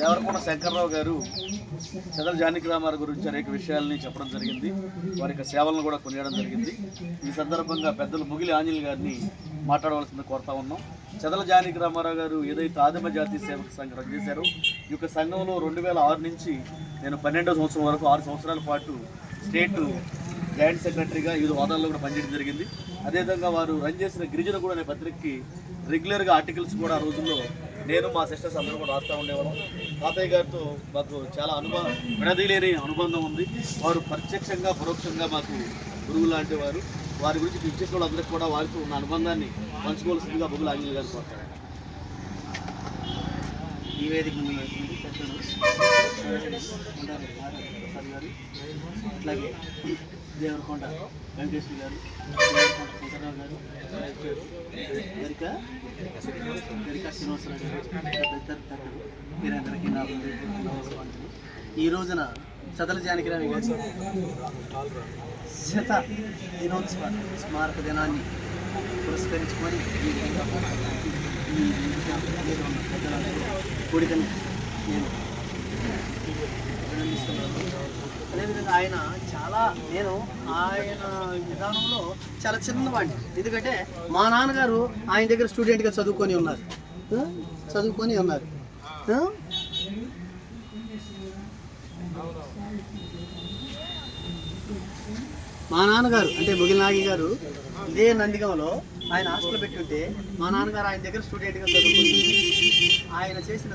దేవరకొండ శంకర్రావు గారు చదల జానకి గురించి అనేక విషయాలని చెప్పడం జరిగింది. వారి యొక్క సేవలను కూడా కొనియడం జరిగింది. ఈ సందర్భంగా పెద్దలు ముగిలి ఆంజనేయులు గారిని మాట్లాడవలసింది కోరుతా ఉన్నాం. చదల జానకిరామారావు గారు ఏదైతే ఆదిమ జాతీయ సేవక సంఘం రద్దు చేశారో ఈ యొక్క సంఘంలో రెండు వేల ఆరు నుంచి నేను పన్నెండో సంవత్సరం వరకు ఆరు సంవత్సరాల పాటు స్టేట్ జాయింట్ సెక్రటరీగా ఐదు హోదాల్లో కూడా పనిచేయడం జరిగింది. అదేవిధంగా వారు రన్ చేసిన గిరిజన కూడా అనే పత్రికకి రెగ్యులర్గా ఆర్టికల్స్ కూడా ఆ రోజుల్లో నేను మా సిస్టర్స్ అందరూ కూడా రాస్తూ ఉండేవాళ్ళం. తాతయ్య గారితో మాకు చాలా అనుభవం విడదీలేని అనుబంధం ఉంది. వారు ప్రత్యక్షంగా పరోక్షంగా మాకు గురువు లాంటి వారు. వారి గురించి ఇచ్చేసిన వాళ్ళందరికీ కూడా వారితో ఉన్న అనుబంధాన్ని పంచుకోవాల్సిందిగా బొగ్గుల ఆంజనేయ గారు కోరుతారు ఈ వేదిక ప్రసాద్ గారు అట్లాగే దేవరకొండ వెంకటేశ్వర గారు దేవరకొండ శంకరరావు గారు గరిక గరిక శ్రీనివాసరావు గారు తదితర పెద్దలు మీరందరికీ నా హృదయపూర్వక ఈ రోజున సదల జానకిరామి గారి శత దినోత్సవ స్మారక దినాన్ని పురస్కరించుకొని ఈ విధంగా ఈ పెద్దలందరూ కూడికని నేను అభినందిస్తున్నాను అదేవిధంగా ఆయన చాలా నేను ఆయన విధానంలో చాలా చిన్నవాడిని. ఎందుకంటే మా నాన్నగారు ఆయన దగ్గర స్టూడెంట్గా చదువుకొని ఉన్నారు. చదువుకొని ఉన్నారు. మా నాన్నగారు అంటే ముగిలినాగి గారు ఇదే నందిగంలో ఆయన హాస్టల్ పెట్టుంటే మా నాన్నగారు ఆయన దగ్గర స్టూడెంట్గా చదువుకుంది ఆయన చేసిన